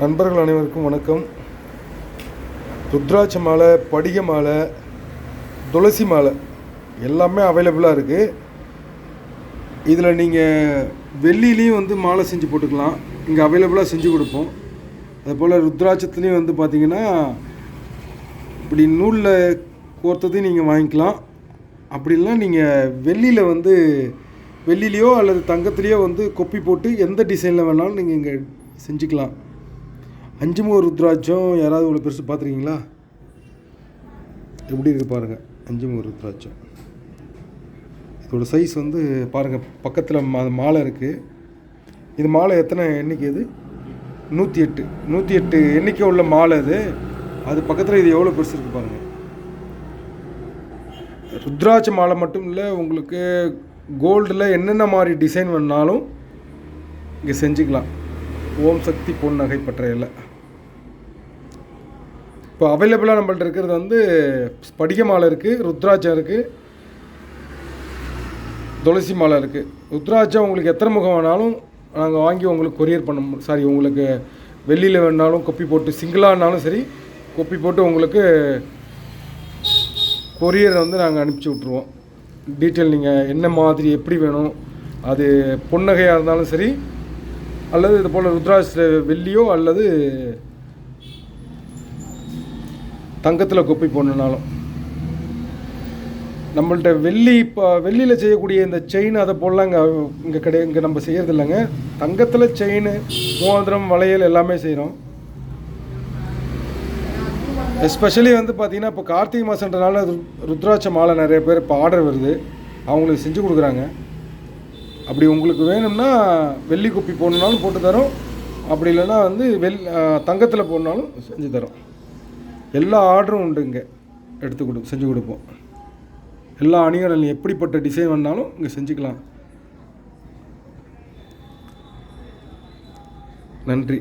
நண்பர்கள் அனைவருக்கும் வணக்கம். ருத்ராட்ச மாலை படிக மாலை துளசி மாலை எல்லாமே அவைலபிளாக இருக்குது இதில் நீங்கள் வெள்ளிலையும் வந்து மாலை செஞ்சு போட்டுக்கலாம். இங்கே அவைலபிளாக செஞ்சு கொடுப்போம். அதுபோல் ருத்ராட்சத்துலேயும் வந்து பார்த்தீங்கன்னா இப்படி நூலில் கோர்த்ததையும் நீங்கள் வாங்கிக்கலாம். அப்படின்னா நீங்கள் வெள்ளியில் வந்து வெள்ளிலேயோ அல்லது தங்கத்துலேயோ வந்து கொப்பி போட்டு எந்த டிசைனில் வேணாலும் நீங்கள் இங்கே செஞ்சுக்கலாம். அஞ்சு முக ருத்ராட்சம் யாராவது இவ்வளோ பெருசு பார்த்துருக்கீங்களா? எப்படி இருக்குது பாருங்கள் அஞ்சு முக ருத்ராட்சம். இதோட சைஸ் வந்து பாருங்கள் பக்கத்தில் மா மாலை இருக்குது இது மாலை எத்தனை எண்ணிக்கை இது? நூற்றி எட்டு நூற்றி எட்டு எண்ணிக்கை உள்ள மாலை இது. அது பக்கத்தில் இது எவ்வளோ பெருசு இருக்குது பாருங்கள் ருத்ராட்ச மாலை மட்டும் இல்லை உங்களுக்கு கோல்டில் என்னென்ன மாதிரி டிசைன் வேணாலும் இங்கே செஞ்சுக்கலாம். ஓம் சக்தி பொன் நகை பற்றையில் இப்போ அவைலபிளாக நம்மள்ட்ட இருக்கிறது வந்து படிக மாலை இருக்குது ருத்ராட்சம் இருக்குது துளசி மாலை இருக்குது ருத்ராட்சம் உங்களுக்கு எத்தனை முகம் வேணாலும் நாங்கள் வாங்கி உங்களுக்கு கொரியர் பண்ண சாரி உங்களுக்கு வெள்ளியில் வேணாலும் கொப்பி போட்டு சிங்கிளானாலும் சரி கொப்பி போட்டு உங்களுக்கு கொரியர் வந்து நாங்கள் அனுப்பிச்சி விட்ருவோம் டீட்டெயில் நீங்கள் என்ன மாதிரி எப்படி வேணும் அது பொன்னகையாக இருந்தாலும் சரி அல்லது இது போல் ருத்ராட்சத்தில் வெள்ளியோ அல்லது தங்கத்தில் குப்பை போடணுனாலும் நம்மள்ட்ட வெள்ளி இப்போ வெள்ளியில் செய்யக்கூடிய இந்த செயின் அதை போடலாம் இங்கே இங்கே கிடையாது இங்கே நம்ம செய்கிறது இல்லைங்க. தங்கத்தில் செயின் மோதிரம் வளையல் எல்லாமே செய்கிறோம் எஸ்பெஷலி வந்து பார்த்திங்கன்னா இப்போ கார்த்திகை மாதன்றனால ருத்ராட்ச மாலை நிறைய பேர் இப்போ ஆர்டர் வருது. அவங்களுக்கு செஞ்சு கொடுக்குறாங்க. அப்படி உங்களுக்கு வேணும்னா வெள்ளி குப்பி போடணுனாலும் போட்டு தரோம். அப்படி இல்லைன்னா வந்து வெள் தங்கத்தில் போடணுனாலும் செஞ்சு தரோம். எல்லா ஆர்டரும் உண்டு இங்கே. எடுத்து கொடு செஞ்சு கொடுப்போம். எல்லா அணிகளும் எப்படிப்பட்ட டிசைன் வேணாலும் இங்கே செஞ்சுக்கலாம். நன்றி.